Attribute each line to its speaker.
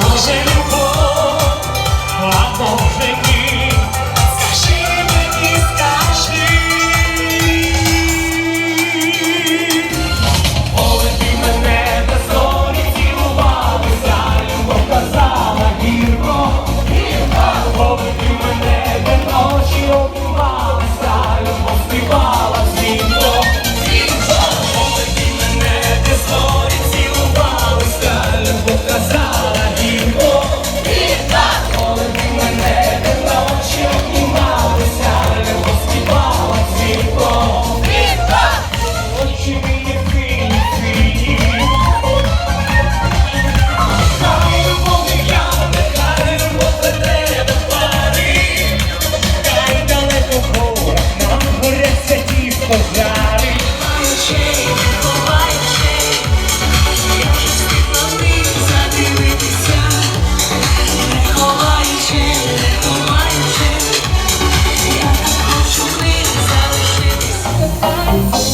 Speaker 1: Боже, любов, а Боже, ні. сказала діво, коли ти мене ночі обнімалися, світло. Очі мені сині, сині. Хай любов за тебе пари. Хай далеко нам горяться ті пожари.
Speaker 2: I